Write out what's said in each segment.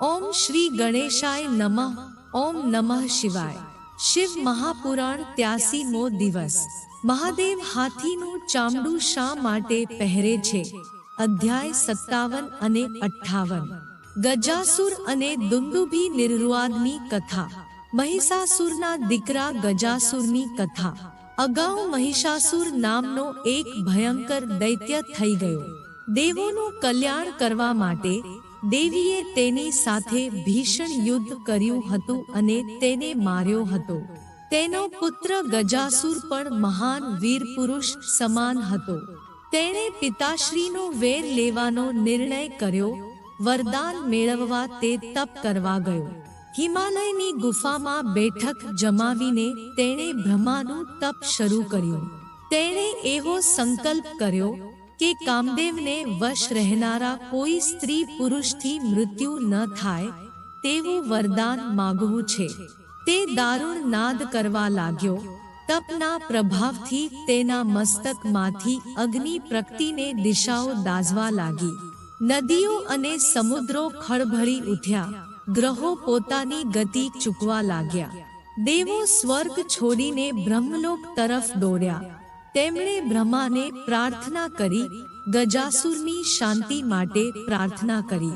ઓમ શ્રી ગણેશાય નમઃ. ઓમ નમઃ શિવાય. શિવ મહાપુરાણ ત્યાસીમો દિવસ. મહાદેવ હાથીનું ચામડું શા માટે પહેરે છે? અધ્યાય સત્તાવન અને અઠ્ઠાવન. ગજાસુર અને દુંદુભી નિર્વાદની કથા. મહિષાસુરના દીકરા ગજાસુરની કથા. અગાઉ મહિષાસુર નામનો એક ભયંકર દૈત્ય થઈ ગયો. દેવોનું કલ્યાણ કરવા માટે દેવીએ તેની સાથે ભીષણ યુદ્ધ કર્યું હતું અને તેને માર્યો હતો. તેનો પુત્ર ગજાસુર પણ મહાન વીર પુરુષ સમાન હતો. તેણે પિતાશ્રીનો વેર લેવાનો નિર્ણય કર્યો. વરદાન મેળવવા તે તપ કરવા ગયો. હિમાલયની ગુફામાં બેઠક જમાવીને તેણે બ્રહ્માનું તપ શરૂ કર્યું. તેણે એવો સંકલ્પ કર્યો કે કામદેવને વશ રહેનારા કોઈ સ્ત્રી પુરુષથી મૃત્યુ ન થાય તેવું વરદાન માગવું છે તે દારૂણ નાદ કરવા લાગ્યો તપના પ્રભાવથી તેના મસ્તકમાંથી અગ્નિ પ્રગટીને દિશાઓ દાઝવા લાગી નદીઓ અને સમુદ્રો ખળભળી ઉઠ્યા ગ્રહો પોતાની ગતિ ચૂકવા લાગ્યા દેવો સ્વર્ગ છોડીને બ્રહ્મલોક તરફ દોડ્યા તેમણે બ્રહ્માને પ્રાર્થના કરી, ગજાસુરની શાંતિ માટે પ્રાર્થના કરી.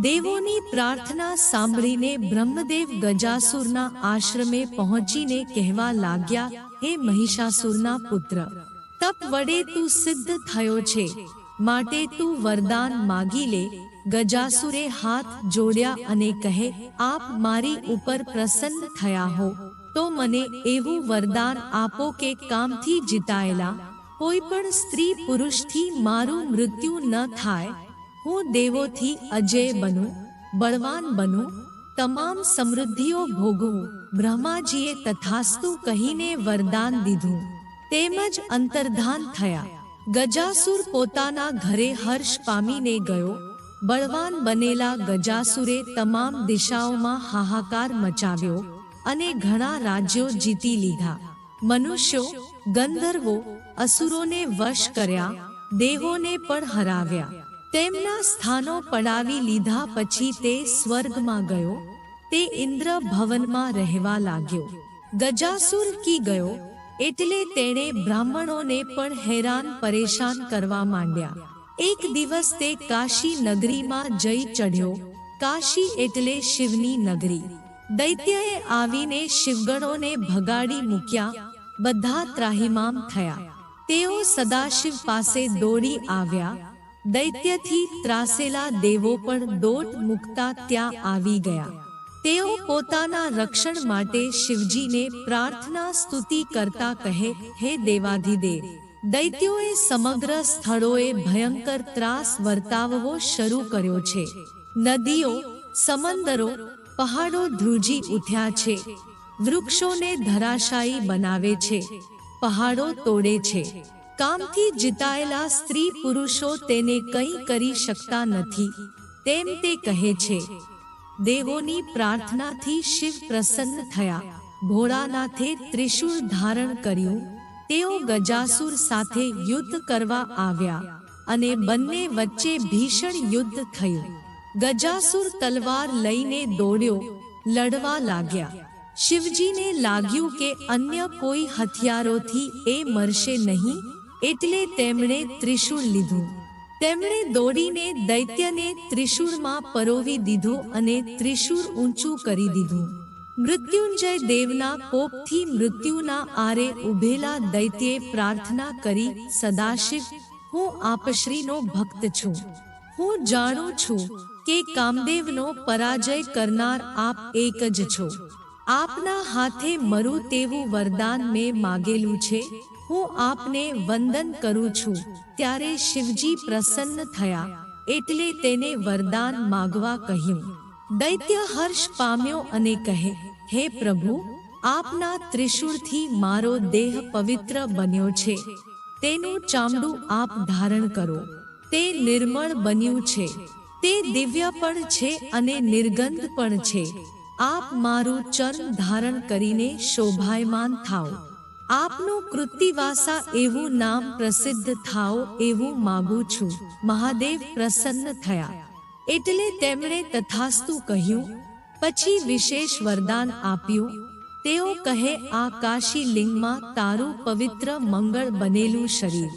દેવોની પ્રાર્થના સાંભળીને બ્રહ્મદેવ ગજાસુરના આશ્રમે પહોંચીને કહેવા લાગ્યા, હે મહિષાસુરના પુત્ર, તપ વડે તું સિદ્ધ થયો છે. માટે તું વરદાન માગી લે. ગજાસુરે હાથ જોડ્યા અને કહે, આપ મારી ઉપર પ્રસન્ન થયા હો. તો મને એવું વરદાન આપો કે કામથી જીતાયેલા, કોઈ પણ સ્ત્રી પુરુષથી મારું મૃત્યુ ન થાય. હું દેવોથી અજય બનું, બળવાન બનું, તમામ સમૃદ્ધિઓ ભોગવું. બ્રહ્માજીએ તથાસ્તુ કહીને વરદાન દીધું. તેમજ અંતર્ધાન થયા. ગજાસુર પોતાના ઘરે હર્ષ પામીને ગયો. બળવાન બનેલા ગજાસુરે તમામ દિશાઓમાં હાહાકાર મચાવ્યો. અને ઘણા રાજ્યો જીતી લીધા. મનુષ્યો, ગંધર્વો, અસુરોને વશ કર્યા દેવોને પણ હરાવ્યા. તેમના સ્થાનો પડાવી લીધા પછી તે સ્વર્ગમાં ગયો. તે ઇન્દ્ર ભવનમાં રહેવા લાગ્યો. ગજાસુર કી ગયો, એટલે તેણે બ્રાહ્મણોને પણ હેરાન પરેશાન કરવા માંડ્યા. એક દિવસ તે કાશી નગરીમાં જઈ ચઢ્યો. કાશી એટલે શિવની નગરી. દૈત્યએ આવીને શિવગણોને ભગાડી મૂક્યા. બધા ત્રાહિમામ થયા. તેઓ સદાશિવ પાસે દોડી આવ્યા. દૈત્યથી ત્રાસેલા દેવો પણ દોટ મૂકતા ત્યાં આવી ગયા. તેઓ પોતાના રક્ષણ માટે શિવજીને પ્રાર્થના સ્તુતિ કરતા કહે, હે દેવાધિદેવ, દૈત્યોએ સમગ્ર સ્થળોએ ભયંકર ત્રાસ વર્તાવવો શરૂ કર્યો છે. નદીઓ, સમંદરો પહાડો ધ્રુજી ઉઠ્યા છે. વૃક્ષોને ધરાશાયી બનાવે છે. પહાડો તોડે છે. કામથી જીતાયેલા સ્ત્રી પુરુષો તેને કંઈ કરી શકતા નથી. તેમ તે કહે છે. દેવોની પ્રાર્થનાથી શિવ પ્રસન્ન થયા. ભોળાનાથે ત્રિશૂળ ધારણ કર્યું. તેઓ ગજાસુર સાથે યુદ્ધ કરવા આવ્યા અને બંને વચ્ચે ભીષણ યુદ્ધ થયું. ગજાસુર તલવાર લઈને દોડ્યો, લડવા લાગ્યા. શિવજીને લાગ્યું કે અન્ય કોઈ હથિયારોથી એ મરશે નહીં, એટલે તેમણે ત્રિશૂળ લીધું. તેમણે દોડીને દૈત્યને ત્રિશૂળમાં પરોવી દીધો અને ત્રિશૂળ ઊંચું કરી દીધું. મૃત્યુંજય દેવના કોપથી મૃત્યુના આરે ઉભેલા દૈત્યે પ્રાર્થના કરી, સદાશિવ, હું આપશ્રીનો ભક્ત છું. હું જાણું છું કે કામદેવનો પરાજય કરનાર આપ એક જ છો. આપના હાથે મરું તેવું વરદાન મેં માગેલું છે. હું આપને વંદન કરું છું. ત્યારે શિવજી પ્રસન્ન થયા, એટલે તેને વરદાન માગવા કહ્યું. દૈત્ય હર્ષ પામ્યો અને કહે, હે પ્રભુ, આપના ત્રિશૂળથી મારો દેહ પવિત્ર બન્યો છે. તેનું ચામડું આપ ધારણ કરો. તે નિર્મળ બન્યું છે. તે દિવ્ય પણ છે અને નિર્ગંધ પણ છે. આપ મારું ચર્મ ધારણ કરીને શોભાયમાન થાઓ. આપનું કૃતિવાસા એવું નામ પ્રસિદ્ધ થાઓ એવું માગું છું. મહાદેવ પ્રસન્ન થયા. એટલે તેમણે તથાસ્તુ કહ્યું, પછી વિશેષ વરદાન આપ્યું. તેઓ કહે આ કાશી લિંગમાં તારું પવિત્ર મંગળ બનેલું શરીર.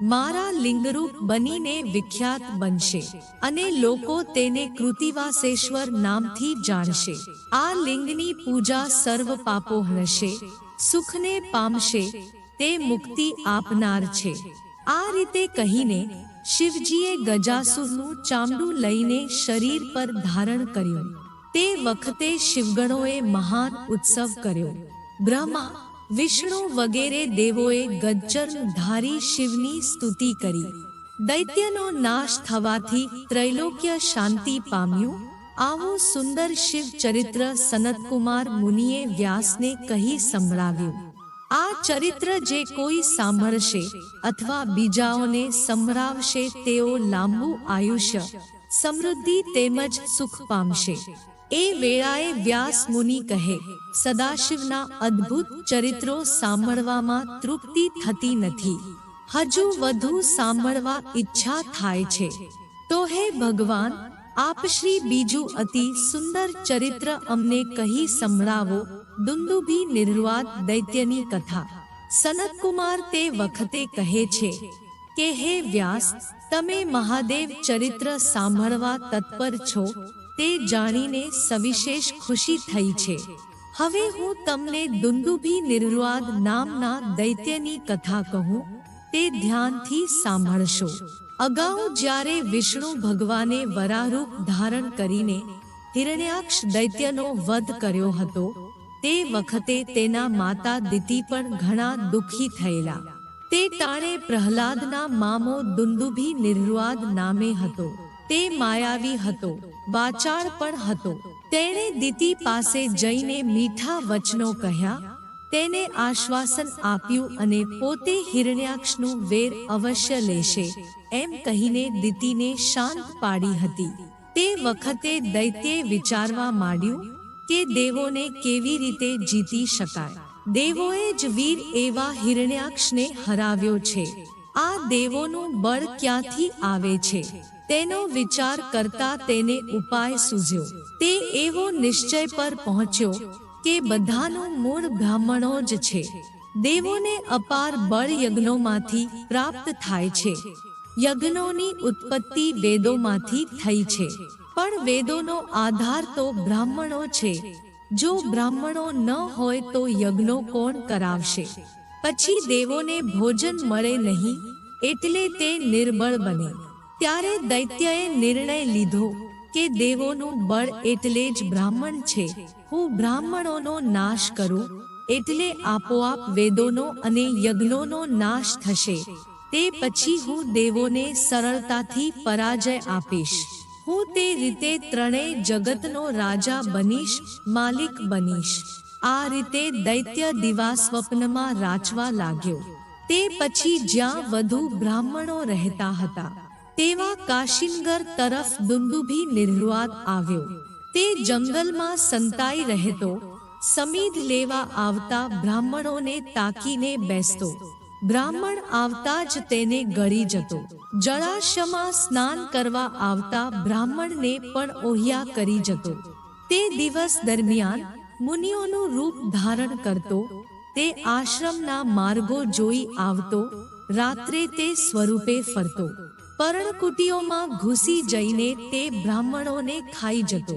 મારા લિંગરૂપ બનીને વિખ્યાત બનશે અને લોકો તેને કૃતિવાસેશ્વર નામથી જાણશે. આ લિંગની પૂજા સર્વ પાપો હશે, સુખને પામશે, તે મુક્તિ આપનાર છે. આ રીતે કહીને શિવજીએ ગજાસુરનું ચામડું લઈને શરીર પર ધારણ કર્યું. તે વખતે શિવગણોએ મહાન ઉત્સવ કર્યો. બ્રહ્મા વિષ્ણુ વગેરે દેવોએ ગજ્જર ધારી શિવની સ્તુતિ કરી. દૈત્યનો નાશ થવાથી ત્રૈલોક્ય શાંતિ પામ્યું. આવું સુંદર શિવ ચરિત્ર સનતકુમાર મુનિએ વ્યાસને કહી સંભળાવ્યું. આ ચરિત્ર જે કોઈ સાંભળશે અથવા બીજાઓને સંભળાવશે તેઓ લાંબુ આયુષ્ય, સમૃદ્ધિ તેમજ સુખ પામશે. એ વેળાએ વ્યાસ મુનિ કહે, સદાશિવના અદ્ભુત ચરિત્રો સાંભળવામાં તૃપ્તિ થતી નથી. હજુ વધુ સાંભળવા ઈચ્છા થાય છે. તો હે ભગવાન, આપ શ્રી બીજું અતિ સુંદર ચરિત્ર અમને કહી સંભળાવો. દુંદુભી નિર્વાદ દૈત્યની કથા. સનતકુમાર તે વખતે કહે છે કે, હે વ્યાસ, તમે મહાદેવ ચરિત્ર સાંભળવા તત્પર છો. તે જાણીને સવિશેષ ખુશી થઈ છે. હવે હું તમને દુંદુભી નિર્વાદ નામના દૈત્યની કથા કહું. તે ધ્યાનથી સાંભળશો. અગાઉ જ્યારે વિષ્ણુ ભગવાને વરારૂપ ધારણ કરીને હિરણ્યાક્ષ દૈત્યનો વધ કર્યો હતો, તે વખતે તેના માતા દિતિ પણ ઘણા દુઃખી થયેલા. તે ટાણે પ્રહલાદના મામો દુંદુભી નિર્વાદ નામે હતો. તે માયાવી હતો. વાચાળ પણ હતો. તેણે દિતિ પાસે જઈને મીઠા વચનો કહ્યા, તેને આશ્વાસન આપ્યું અને પોતે હિરણ્યાક્ષનું વેર અવશ્ય લેશે. એમ કહીને દિતિને શાંત પાડી હતી. તે વખતે દૈત્યે વિચારવા માંડ્યું કે દેવોને કેવી રીતે જીતી શકાય. દેવોએ જ વીર એવા હિરણ્યાક્ષને હરાવ્યો છે. આ દેવોનું બળ ક્યાંથી આવે છે? તેનો વિચાર કરતા તેને ઉપાય સૂઝ્યો. તે એવો નિશ્ચય પર પહોંચ્યો કે બધાનું મૂળ બ્રાહ્મણો જ છે. દેવોને અપાર બળ યજ્ઞોમાંથી પ્રાપ્ત થાય છે. યજ્ઞોની ઉત્પત્તિ વેદોમાંથી થઈ છે. પણ વેદોનો આધાર તો બ્રાહ્મણો છે. જો બ્રાહ્મણો ન હોય તો યજ્ઞો કોણ કરાવશે? પછી દેવોને ભોજન મળે નહીં, એટલે તે નિર્બળ બને. ત્યારે દૈત્યએ નિર્ણય લીધો કે દેવોનું બળ એટલે જ બ્રાહ્મણ છે. હું બ્રાહ્મણોનો નાશ કરું એટલે આપોઆપ વેદોનો અને યજ્ઞોનો નાશ થશે. તે પછી હું દેવોને સરળતાથી પરાજય આપીશ. હું તે રીતે ત્રણેય જગતનો રાજા બનીશ, માલિક બનીશ. આ રીતે દૈત્ય દિવા સ્વપ્નમાં રાચવા લાગ્યો. તે પછી જ્યાં વધુ બ્રાહ્મણો રહેતા હતા. તેવા કાશિનગર તરફ દુંદુભી નિર્વાદ આવ્યો. તે જંગલમાં સંતાઈ રહેતો, સમીધ લેવા આવતા બ્રાહ્મણોને તાકીને બેસતો. બ્રાહ્મણ આવતા જ તેને ગળી જતો. જળાશયમાં સ્નાન કરવા આવતા બ્રાહ્મણને પણ ઓહિયા કરી જતો. તે દિવસ દરમિયાન મુનિઓનું રૂપ ધારણ કરતો, તે આશ્રમના માર્ગો જોઈ આવતો, રાત્રે તે સ્વરૂપે ફરતો. પર્ણકુટીઓમાં ઘૂસી જઈને તે બ્રાહ્મણોને ખાઈ જતો.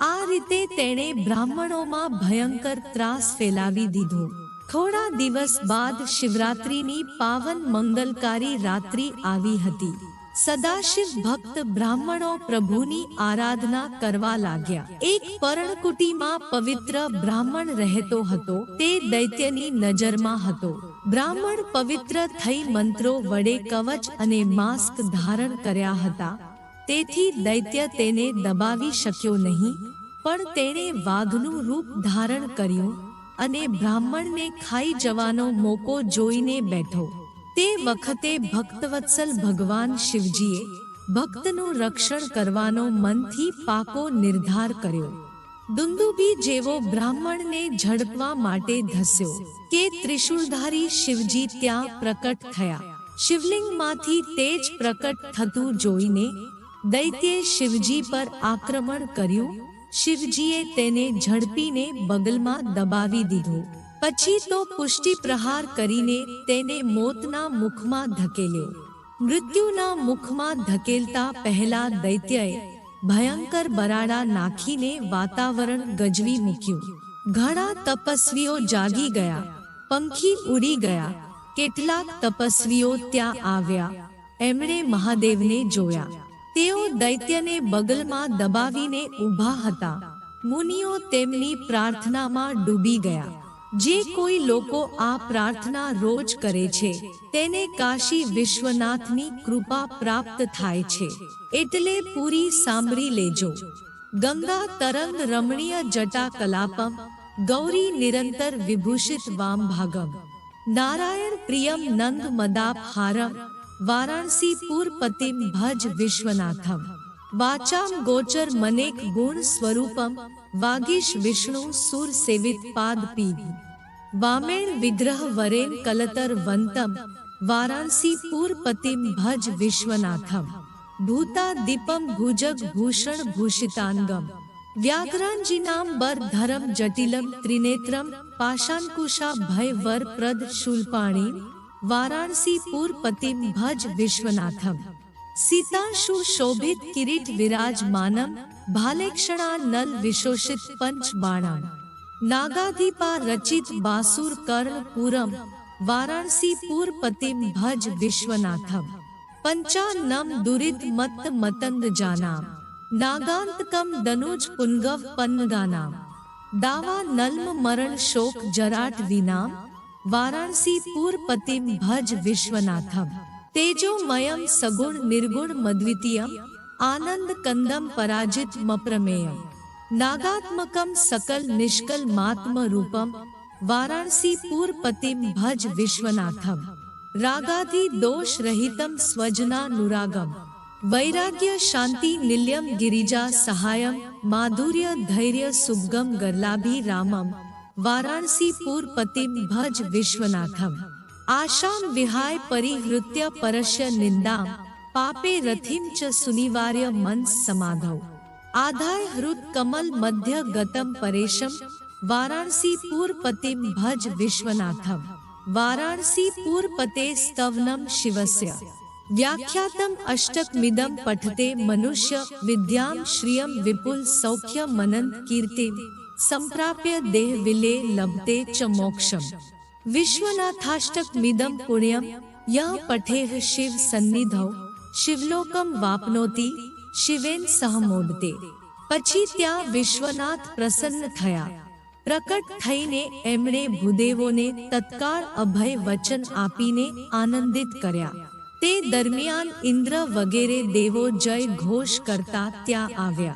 આ રીતે તેણે બ્રાહ્મણોમાં ભયંકર ત્રાસ ફેલાવી દીધો. થોડા દિવસ બાદ શિવરાત્રીની પાવન મંગલકારી રાત્રિ આવી હતી. સદાશિવ ભક્ત બ્રાહ્મણો પ્રભુની આરાધના કરવા લાગ્યા. એક પર્ણકુટીમાં પવિત્ર બ્રાહ્મણ રહેતો હતો, તે દૈત્યની નજરમાં હતો. બ્રાહ્મણ પવિત્ર થઈ મંત્રો વડે કવચ અને માસ્ક ધારણ કર્યા હતા. તેથી દૈત્ય તેને દબાવી શક્યો નહીં, પણ તેણે વાઘનું રૂપ ધારણ કર્યું અને બ્રાહ્મણને ખાઈ જવાનો મોકો જોઈને બેઠો. તે વખતે ભક્તવત્સલ ભગવાન શિવજીએ ભક્તનું રક્ષણ કરવાનો મનથી પાકો નિર્ધાર કર્યો. દુંદુભી જેવો બ્રાહ્મણને ઝડપવા માટે ધસ્યો કે ત્રિશુળધારી શિવજી ત્યાં પ્રકટ થયા. શિવલિંગમાંથી તેજ પ્રકટ થતું જોઈને દૈત્યે શિવજી પર આક્રમણ કર્યું. શિવજીએ તેને ઝડપીને બગલમાં દબાવી દીધો. પછી તો પુષ્ટિ પ્રહાર કરીને તેને મોતના મુખમાં ધકેલ્યો. મૃત્યુના મુખમાં ધકેલતા પહેલા દૈત્યએ ભયંકર બરાડા નાખીને વાતાવરણ ગજવી મૂક્યું. ઘણા તપસ્વીઓ જાગી ગયા. પંખી ઉડી ગયા. કેટલાક તપસ્વીઓ ત્યાં આવ્યા. એમણે મહાદેવને જોયા. તેઓ દૈત્યને બગલમાં દબાવીને ઊભા હતા. મુનિઓ તેમની પ્રાર્થનામાં ડૂબી ગયા. જે કોઈ લોકો આ પ્રાર્થના રોજ કરે છે, તેને કાશી વિશ્વનાથની કૃપા પ્રાપ્ત થાય છે. એટલે પૂરી સાંભળી લેજો. ગંગા તરંગ રમણીય જટા કલાપમ ગૌરી નિરંતર વિભૂષિત વામ ભાગમ નારાયણ પ્રિયમ નંદ મદાપ હારમ વારાણસી પૂરપતિમ ભજ વિશ્વનાથમ. વાચામ ગોચર મનેક ગુણ સ્વરૂપમ वागीश विष्णु सुर सेवित पाद पीव वामेण विग्रह वरेण कलतर वंतम। वाराणसी पूर्वपतिम भज विश्वनाथम। भूता दीपम भुजग भूषण भूषितांगम। व्याकरण जी नाम बर धर्म जटिलम त्रिनेत्रम। पाषाणकुशा भय वर प्रद शूलपाणी। वाराणसी पूर्वपतिम भज विश्वनाथम। सीताशु शोभित किरीट विराज मानम भालेक्षणा नल विशोषित पंच बाणा नागाधिपा रचित बासुर कर्ण पूरम, वाराणसी पूर्वपतिम भज विश्वनाथम। पंचानम दुरित मत मतंग नागांत कम दनुज पुंगव पन्नगानाम। दावा नल्म मरण शोक जराट दीना वाराणसी पूर्वपतिम भज विश्वनाथम। तेजोमयम सगुण निर्गुण मद्वितीयम। आनंद कंदम पराजित मप्रमेय नागात्मकम सकल निष्कल मात्म रूपम। वाराणसी पूर्वपतिम भज विश्वनाथम। रागाधि दोष रहितम स्वजना नुरागम वैराग्य शांति निल्यम गिरिजा सहायम। माधुर्य धैर्य सुगम गर्लाभि रामम। वाराणसी पूर्वपतिम भज विश्वनाथम। आशाम विहाय परिहृत्य परस्य निंदाम। पापे रथिम च सुनिवार्य मन समाधौ। आधाय हृत कमल मध्य गतम परेशम वाराणसी पूर्वपतिम भज विश्वनाथम वाराणसी पूर्वपते स्तवनम शिवस्य। व्याख्यातम अष्टक मिदम पठते मनुष्य विद्याम श्रियम विपुल सौख्य मनन कीर्ति संप्राप्य देह विले लभते च मोक्षम। विश्वनाथाष्टक मिदम पुण्यम यह पठे शिव सन्निधौ। શિવલોકમ વાપનોતી, શિવેન સહમોદતે. પછી ત્યાં વિશ્વનાથ પ્રસન્ન થયા. પ્રકટ થઈને એમણે ભૂદેવોને તત્કાળ અભય વચન આપીને આનંદિત કર્યા. તે દરમિયાન ઇન્દ્ર વગેરે દેવો જય ઘોષ કરતા ત્યાં આવ્યા.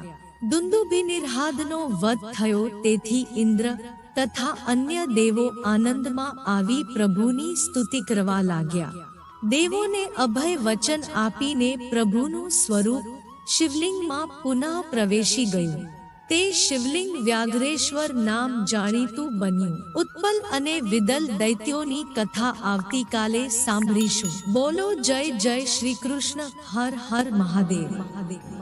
દુંદુભી નિર્હાદનો વધ થયો તેથી ઇન્દ્ર તથા અન્ય દેવો આનંદમાં આવી પ્રભુની સ્તુતિ કરવા લાગ્યા. દેવોને અભય વચન આપીને પ્રભુનું સ્વરૂપ શિવલિંગમાં પુનઃ પ્રવેશી ગયું. તે શિવલિંગ વ્યાઘ્રેશ્વર નામ જાણીતું બન્યું. ઉત્પલ અને વિદલ દૈત્યોની કથા આવતીકાલે સાંભળીશું. બોલો જય જય શ્રી કૃષ્ણ. હર હર મહાદેવ. મહાદેવ